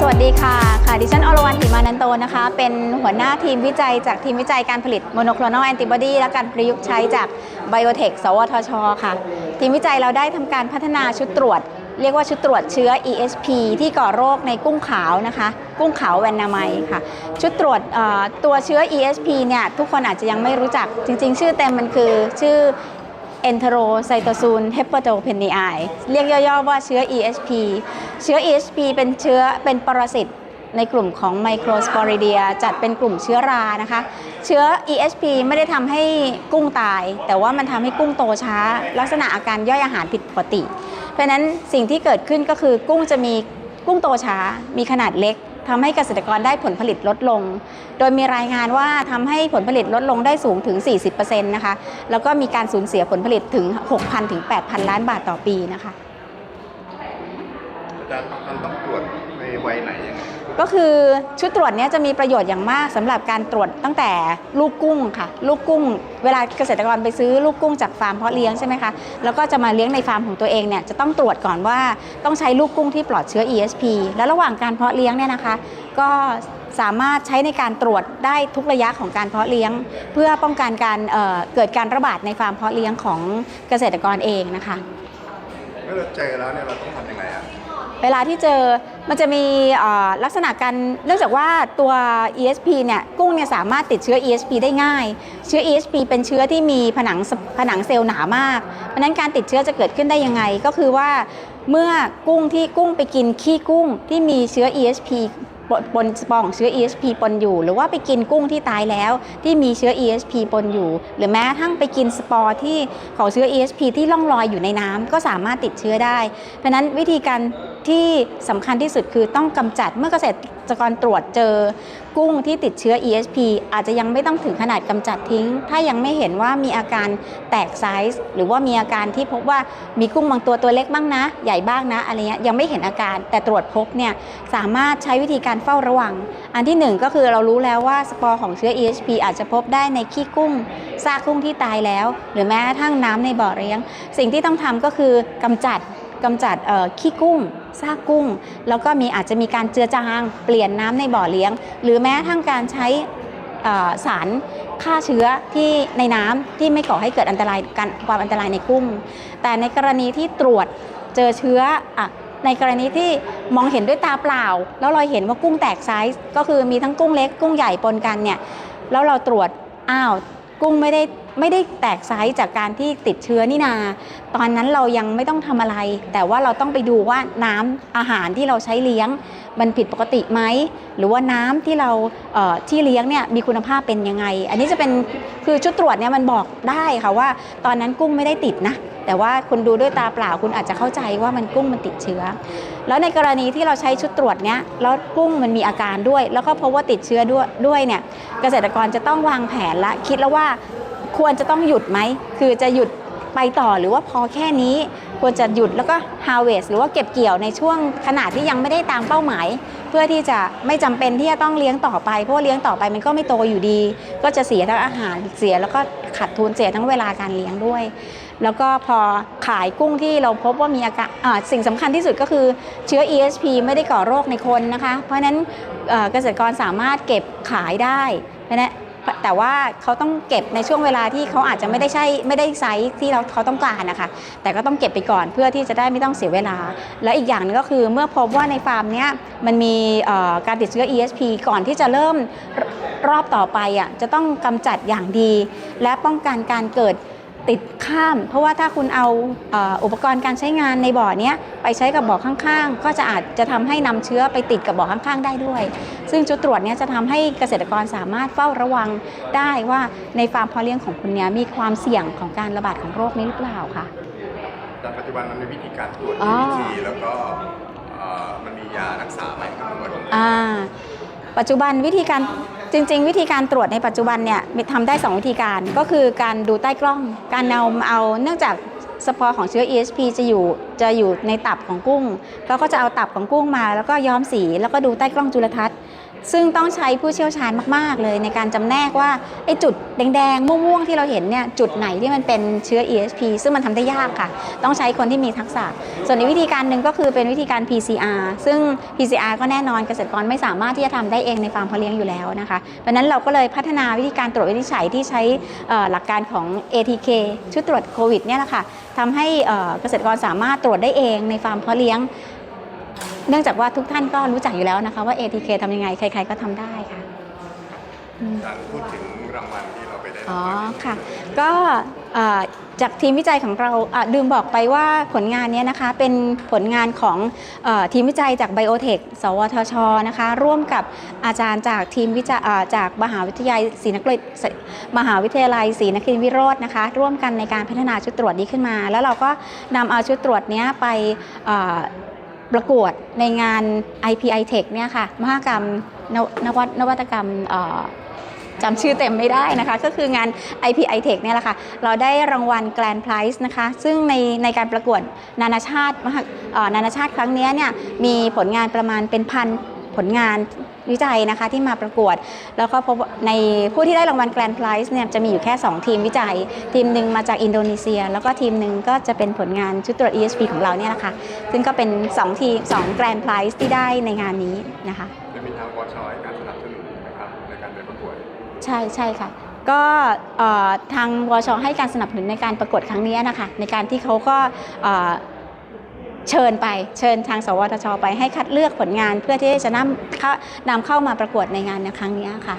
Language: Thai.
สวัสดีค่ะ ค่ะ ดิฉันอลรวันถิมานันโตนะคะ เป็นหัวหน้าทีมวิจัยจากทีมวิจัยการผลิตโมโนคลอนอลแอนติบอดีและการประยุกต์ใช้จากไบโอเทค สวทช ค่ะ ทีมวิจัยเราได้ทำการพัฒนาชุดตรวจ เรียกว่าชุดตรวจเชื้อ ESP ที่ก่อโรคในกุ้งขาวนะคะ กุ้งขาวแวนนาไมค่ะ ชุดตรวจตัวเชื้อ ESP เนี่ยทุกคนอาจจะยังไม่รู้จัก จริง ๆ ชื่อเต็มมันคือชื่อ enterocytosine hepatopeniae เรียกย่อๆว่าเชื้อ ESP เชื้อ ESP เป็นเชื้อเป็นปรสิตในกลุ่มของ Microsporidia จัดเป็นกลุ่มเชื้อรานะคะ เชื้อ ESP ไม่ได้ทำให้กุ้งตาย แต่ว่ามันทำให้กุ้งโตช้า ลักษณะอาการย่อยอาหารผิดปกติ เพราะนั้นสิ่งที่เกิดขึ้นก็คือกุ้งจะมีกุ้งโตช้า มีขนาดเล็ก ทำให้เกษตรกรได้ผลผลิตลดลง โดยมีรายงานว่าทำให้ผลผลิตลดลงได้สูงถึง 40%นะคะ แล้วก็มีการสูญเสียผลผลิตถึง 6,000 ถึง 8,000 ล้านบาทต่อปีนะคะอาจารย์มันต้องตรวจในวัยไหนยังไง ก็คือชุดตรวจนี้จะมีประโยชน์อย่างมากสำหรับการตรวจตั้งแต่ลูกกุ้งค่ะลูกกุ้ง เวลาเกษตรกรไปซื้อลูกกุ้งจากฟาร์มเพาะเลี้ยงใช่ไหมคะแล้วก็จะมาเลี้ยงในฟาร์มของตัวเองเนี่ยจะต้องตรวจก่อนว่าต้องใช้ลูกกุ้งที่ปลอดเชื้อ ESP แล้วระหว่างการเพาะเลี้ยงเนี่ยนะคะ ก็สามารถใช้ในการตรวจได้ทุกระยะของการเพาะเลี้ยง เพื่อป้องกันการเเกิดการระบาดในฟาร์มเพาะเลี้ยงของเกษตรกรเองนะคะเมื่อเราเจอแล้วเนี่ยเราต้องทำยังไงอะ เวลาที่เจอมันจะมีลักษณะการเนื่องจากว่าตัว ESP เนี่ยกุ้งเนี่ยสามารถติดเชื้อ ESP ได้ง่าย เชื้อ ESP เป็นเชื้อที่มีผนังผนังเซลล์หนามาก เพราะนั้นการติดเชื้อจะเกิดขึ้นได้ยังไง ก็คือว่าเมื่อกุ้งที่กุ้งไปกินขี้กุ้งที่มีเชื้อ ESP ปนปนสปองเชื้อ ESP ปนอยู่ หรือว่าไปกินกุ้งที่ตายแล้วที่มีเชื้อ ESP ปนอยู่ หรือแม้กระทั่งไปกินสปอร์ที่ของเชื้อ ESP ที่ล่องลอยอยู่ในน้ำก็สามารถติดเชื้อได้ เพราะนั้นวิธีการ ที่สำคัญที่สุดคือต้องกำจัดเมื่อเกษตรกรตรวจเจอกุ้งที่ติดเชื้อ ESP อาจจะยังไม่ต้องถึงขนาดกำจัดทิ้ง ถ้ายังไม่เห็นว่ามีอาการแตกไซส์หรือว่ามีอาการที่พบว่ามีกุ้งบางตัวตัวเล็กบ้างนะ ใหญ่บ้างนะอะไรเงี้ยยังไม่เห็นอาการแต่ตรวจพบเนี่ยสามารถใช้วิธีการเฝ้าระวัง อันที่หนึ่งก็คือเรารู้แล้วว่าสปอร์ของเชื้อ ESP อาจจะพบได้ในขี้กุ้งซากกุ้งที่ตายแล้ว หรือแม้กระทั่งน้ำในบ่อเลี้ยง สิ่งที่ต้องทำก็คือกำจัดกำจัดขี้กุ้ง ซากกุ้ง แล้วก็มีอาจจะมีการเจือจางเปลี่ยนน้ำในบ่อเลี้ยง หรือแม้กระทั่งการใช้สารฆ่าเชื้อที่ในน้ำที่ไม่ก่อให้เกิดอันตรายการความอันตรายในกุ้ง แต่ในกรณีที่ตรวจเจอเชื้ออในกรณีที่มองเห็นด้วยตาเปล่า แล้วเราเห็นว่ากุ้งแตกไซส์ก็คือมีทั้งกุ้งเล็กกุ้งใหญ่ปนกันเนี่ยแล้วเราตรวจอ้าว กุ้งไม่ได้ไม่ได้แตกไซส์จากการที่ติดเชื้อนี่นา ตอนนั้นเรายังไม่ต้องทำอะไร แต่ว่าเราต้องไปดูว่าน้ำอาหารที่เราใช้เลี้ยง มันผิดปกติไหม หรือว่าน้ำที่เราเที่เลี้ยงเนี่ยมีคุณภาพเป็นยังไง อันนี้จะเป็นคือชุดตรวจเนี่ยมันบอกได้ค่ะว่า ตอนนั้นกุ้งไม่ได้ติดนะ แต่ว่าคุณดูด้วยตาเปล่าคุณอาจจะเข้าใจว่ามันกุ้งมันติดเชื้อ แล้วในกรณีที่เราใช้ชุดตรวจเนี้ยแล้วกุ้งมันมีอาการด้วย แล้วก็พบว่าติดเชื้อด้วยด้วยเนี่ยเกษตรกรจะต้องวางแผนละคิดแล้วว่าควรจะต้องหยุดไหมคือจะหยุดไปต่อหรือว่าพอแค่นี้ควรจะหยุดแล้วก็ harvest หรือว่าเก็บเกี่ยวในช่วงขนาดที่ยังไม่ได้ตามเป้าหมาย เพื่อที่จะไม่จำเป็นที่จะต้องเลี้ยงต่อไป เพราะาเลี้ยงต่อไปมันก็ไม่โตอยู่ดี ก็จะเสียทั้งอาหารเสียแล้วก็ขาดทุนเสียทั้งเวลาการเลี้ยงด้วย แล้วก็พอขายกุ้งที่เราพบว่ามีอาการสิ่งสำคัญที่สุดก็คือเชื้อ ESP ไม่ได้ก่อโรคในคนนะคะ เพราะฉะนั้นเกษตรกรสามารถเก็บขายได้เพราะฉะนั้นแต่ว่าเขาต้องเก็บในช่วงเวลาที่เขาอาจจะไม่ได้ใช่ไม่ได้ไซส์ที่เราเขาต้องการนะคะ แต่ก็ต้องเก็บไปก่อนเพื่อที่จะได้ไม่ต้องเสียเวลา และอีกอย่างหนึงก็คือเมื่อพบว่าในฟาร์มเนี้ยมันมีการติดเชื้อ ESP ก่อนที่จะเริ่มรอบต่อไปอะจะต้องกำจัดอย่างดี และป้องกันการเกิด ติดข้าม เพราะว่าถ้าคุณเอาเอ่ออุปกรณ์การใช้งานในบ่อเนี้ยไปใช้กับบ่อข้างๆ ก็จะอาจจะทำให้นำเชื้อไปติดกับบ่อข้างๆ ได้ด้วย ซึ่งจุดตรวจเนี้ยจะทำให้เกษตรกรสามารถเฝ้าระวังได้ว่าในฟาร์มเพาะเลี้ยงของคุณเนี้ยมีความเสี่ยงของการระบาดของโรคนี้หรือเปล่าค่ะแต่ปัจจุบันมันมีวิธีการตรวจอ๋อที่วิธีแล้วก็เอ่อมันมียารักษาไหมครับคุณหมออ่าปัจจุบันวิธีการจริงๆ วิธีการตรวจในปัจจุบันเนี่ยทำได้ 2 วิธีการก็คือการดูใต้กล้อง การเอาเอาเนื่องจากสปอร์ของเชื้อ ESP จะอยู่จะอยู่ในตับของกุ้งเราก็จะเอาตับของกุ้งมา แล้วก็ย้อมสีแล้วก็ดูใต้กล้องจุลทรรศน์ ซึ่งต้องใช้ผู้เชี่ยวชาญมาก ๆ เลยในการจำแนกว่าไอ้จุดแดงๆ ม่วงๆ ที่เราเห็นเนี่ยจุดไหนที่มันเป็นเชื้อ ESP ซึ่งมันทำได้ยากค่ะ ต้องใช้คนที่มีทักษะ ส่วนอีกวิธีการหนึ่งก็คือเป็นวิธีการ PCR ซึ่ง PCR ก็แน่นอนเกษตรกรไม่สามารถที่จะทำได้เองในฟาร์มเพาะเลี้ยงอยู่แล้วนะคะเพราะนั้นเราก็เลยพัฒนาวิธีการตรวจวินิจฉัยที่ใช้หลักการของ ATK ชุดตรวจโควิดเนี่ยแหละค่ะทำให้เกษตรกรสามารถตรวจได้เองในฟาร์มเพาะเลี้ยง เนื่องจากว่าทุกท่านก็รู้จักอยู่แล้วนะคะว่า ATK ทำยังไง ใคร ๆ ก็ทำได้ค่ะอาจารย์พูดถึงรางวัลที่เราไปได้อ๋อรางวัลค่ะ ก็เอ่อจากทีมวิจัยของเราอะลืมบอกไปว่าผลงานเนี้ยนะคะเป็นผลงานของเออทีมวิจัยจากไบโอเทค สวทช นะคะ ร่วมกับอาจารย์จากทีมวิจัยอ่าจากมหาวิทยาลัยศรีนครินทร์มหาวิทยาลัยศรีนครินทร์วิโรจน์นะคะ ร่วมกันในการพัฒนาชุดตรวจนี้ขึ้นมา แล้วเราก็นำเอาชุดตรวจเนี้ยไปเอ่อ ประกวดในงาน IPI Tech เนี่ยค่ะ มหกรรมนวนวัตนวัตกรรมจำชื่อเต็มไม่ได้นะคะ ก็คืองาน IPI Tech เนี่ยแหละค่ะ เราได้รางวัล Grand Prize นะคะ ซึ่งในในการประกวดนานาชาตินานาชาติครั้งนี้เนี่ยมีผลงานประมาณเป็นพันผลงาน วิจัยนะคะที่มาประกวด แล้วก็พบว่าในผู้ที่ได้รางวัล Grand Prize เนี่ยจะมีอยู่แค่ 2 ทีมวิจัย ทีมหนึ่งมาจากอินโดนีเซีย แล้วก็ทีมหนึ่งก็จะเป็นผลงานชุดตรวจ ESP ของเราเนี่ยแหละค่ะซึ่งก็เป็น 2 ทีม2 Grand Prize ที่ได้ในงานนี้นะคะจะมีทางวชให้การสนับสนุนนะครับในการไปประกวดใช่ใช่ค่ะก็เอ่อทางวชให้การสนับสนุนในการประกวดครั้งนี้นะคะในการที่เขาก็เอ่อ เชิญไปเชิญทาง สวทช ไปให้คัดเลือกผลงานเพื่อที่จะนำเข้านำเข้ามาประกวดในงานในครั้งนี้ค่ะ